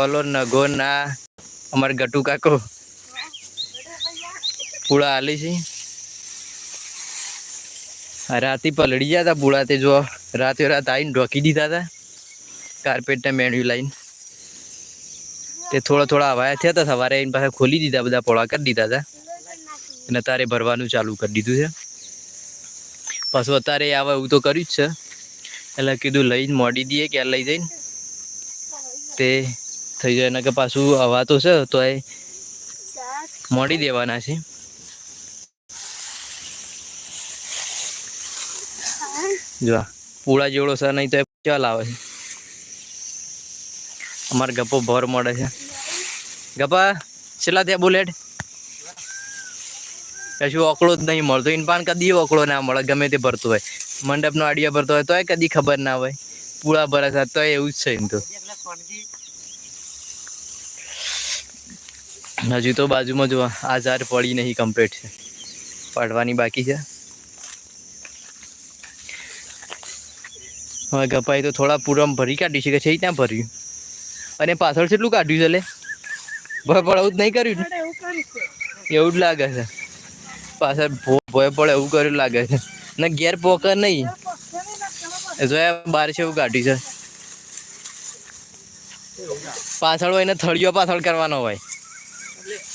ઓલો નગો ના, અમાર ગટુ કાકો. પૂળા આલી છે. રાતે પલળી ગયા હતા પૂળા તે જો, રાતે રાત આવીને ઢોકી દીધા હતા કાર્પેટને મેળવી લાઈને. તે થોડા થોડા હવાયા થયા હતા સવારે એની પાસે ખોલી દીધા બધા, પોળા કરી દીધા હતા અને તારે ભરવાનું ચાલુ કરી દીધું છે. પાછું અત્યારે આવે એવું તો કર્યું જ છે. એટલે કીધું લઈને મોડી દઈએ ક્યાં લઈ જઈને. તે થઈ જાય એના કે પાછું હવા તો છે તો એ મોડી દેવાના છે. જો. પૂળા જેવડો છે નહીં તો એ ચાલ આવે છે. અમારે ગપ્પો ભર મળે છે. ગપ્પા છેલ્લા ત્યાં બુલેટ? કશું ઓકળો જ નહીં મળતો. એને પાન કદી ઓકળો ના મળે ગમે તે ભરતો હોય. મંડપનો આડિયા ભરતો હોય તોય કદી ખબર ના હોય. પૂળા ભરે છે તોય એવું જ છે એમ તો. હજુ તો બાજુમાં જો આ ઝાડ પડી નહીં કમ્પ્લીટ છે પાડવાની બાકી છે. હવે ગપાઈ તો થોડા પૂરમ ભરી કાઢી છે કે છે ત્યાં ભર્યું. અને પાછળ કેટલું કાઢ્યું છે લે. ભય પડે એવું જ નહીં કર્યું એવું જ લાગે છે. પાછળ ભય પડે એવું કર્યું લાગે છે. ને ઘેર પોકર નહીં. જોયા બાર છે એવું કાઢ્યું છે. પાછળ હોય ને થળિયો પાછળ કરવાનો હોય.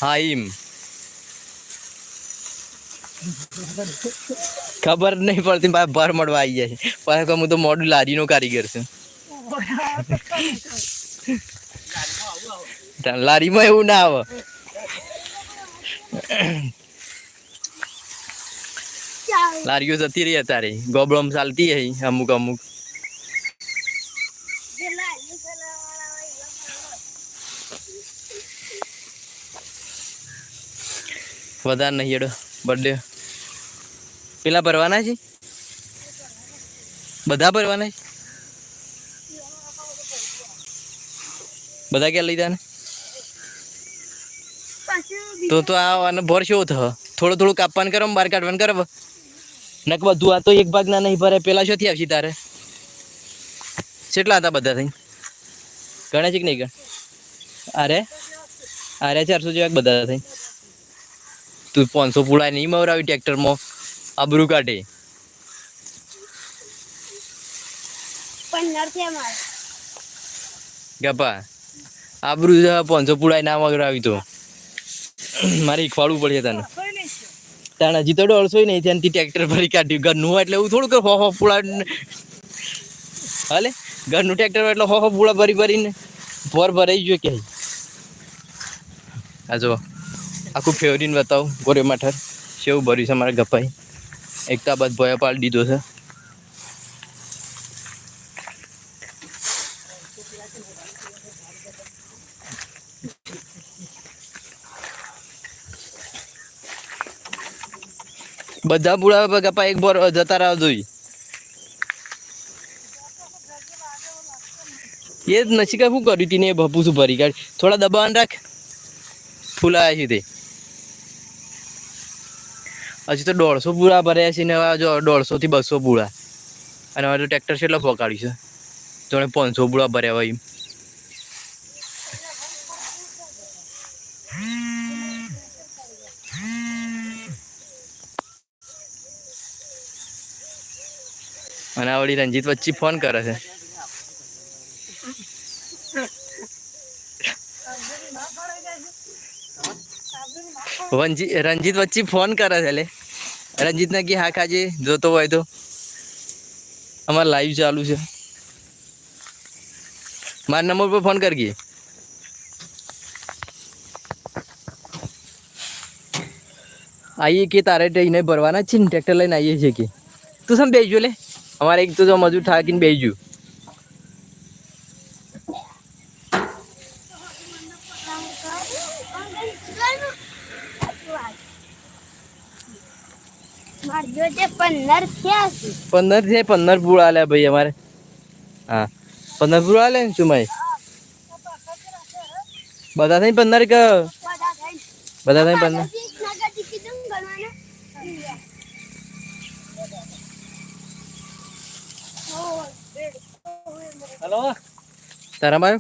હા એમ ખબર નહીં પડતી ભાઈ ભર મળવા આવી જાય. પણ હું તો મોડું લારીનો કારીગર છું. લારીમાં એવું ના આવે. લારીઓ જતી રહી અત્યારે. ગોબળમ ચાલતી હઈ અમુક અમુક. વધારે નહીં હેડો. બર્થડે પેલા ભરવાના છે? બધા ભરવાના છે? બધા ક્યાં લીધા ને તો તો આને ભર શું થ થોડું થોડું કાપવાનું કરો બહાર કાઢવાનું કરો. નક બધું આ તો એક ભાગના નહીં ભરે પેલા શોથી આવશે તારે? કેટલા હતા બધા થઈ ગણે છે કે નહીં ગણ? અરે? અરે ચારસો જેવા બધા થઈ તું પાંચસો પૂળા નહીં મવરાવી ટ્રેક્ટરમાં. આબરું કાઢે. ગપા આબરું પાંચસો પૂળા ના મગરાવી તો. મારે ખવાડવું પડશે તને. તાણ હજી તો દોઢસો નહીં ત્યાંથી ટ્રેક્ટર ભરી કાઢ્યું. ઘરનું હોય એટલે એવું થોડું હો હો પૂળા હાલે? ઘરનું ટ્રેક્ટર હોય એટલે હો હો પૂળા ભરી ભરીને ભર ભરાઈ ગયો ક્યાંય. આ જો. આખું ફેવરીને બતાવું ગોરે માઠર. સેવ ભર્યું છે મારા ગપાઈ. એકતા બાદ ભયા પાડી દીધો છે. બધા પૂળા ગપા એક બોર જતા રહો જોઈ. એ જ નસી શું કર્યું તીને એ ભપુ શું ભરી કાઢ થોડા દબાણ રાખ. ફૂલાયા છે તે. હજી તો દોઢસો પૂળા ભર્યા છે ને હવે જો દોઢસો થી બસો પૂળા અને હવે તો ટ્રેક્ટર કેટલો પકાડ્યું છે. તો પાંચસો પૂળા ભર્યા હોય. અને આવડી રંજીત વચ્ચે ફોન કરે છે. રંજીત વચ્ચે ફોન કરે છે લે. રંજીત ને કે હા ખાજે જોતો હોય તો. અમારે લાઈવ ચાલુ છે. મારા નંબર પર ફોન કરજે. આઈએ કે તારે એને ભરવાના છે ને ટ્રેક્ટર લઈને આવીએ છીએ કે? તું સમ બેસજો લે. અમારે એક તો મજૂર થાકીને બેસજો. Thank પંદર છે. પંદર પૂળ આલ્યા ભાઈ અમારે. હા. પંદર પૂળ આલે ને શું ભાઈ બધા થઈને પંદર કે બધા થઈને. પંદર. ગણવાના. તારા માં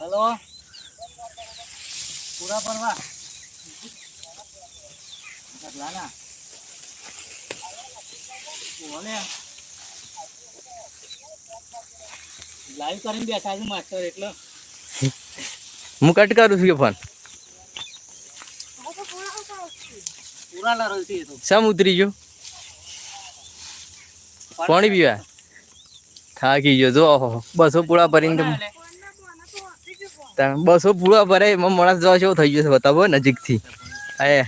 હલો? પૂરા પરવા લાલા બોલે લાઈવ કરીને બેઠા છે માસ્ટર એટલે. હું કટ કરું છું કે ફોન પૂરા લરલ છે તો. સમ ઉતરી ગયો? પાણી પીવા. થાકી ગયો. જો બસો પૂળા ભરીને બસો પૂળા ભરાય મણસ માણસ જો શું થઈ ગયો છે બતાવો નજીકથી. એ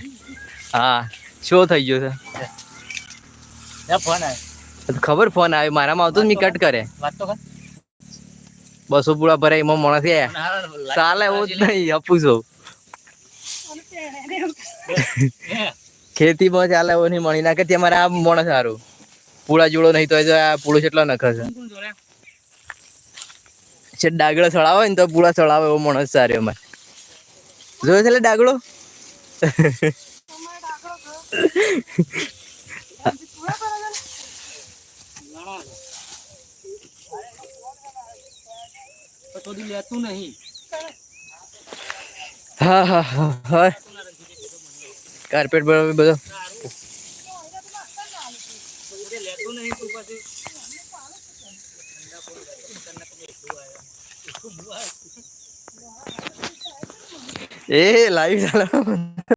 હા શું થઈ ગયો છે? ફોન આવ્યો ખબર ફોન આવ્યો મારામાં આવતો મેં કટ કરે. વાત તો કર. બસો પૂળા ભરે એમાં માણસ ચાલે એવું જ નહીં આપું છું. ખેતીમાં ચાલે એવું નહીં મળી નાખે ત્યાં મારે આ માણસ સારું. પૂળા જોડો નહીં તો આ પૂળો કેટલો નખે છે. ડાગડો ચડાવે ને તો પૂળા ચડાવે એવો માણસ સારો અમારે જોયો છે ડાગડો? હા હા હા હા કાર્પેટ બરાબર બધો લેતું નહીં તું પછી એ લાઈવ ચાલો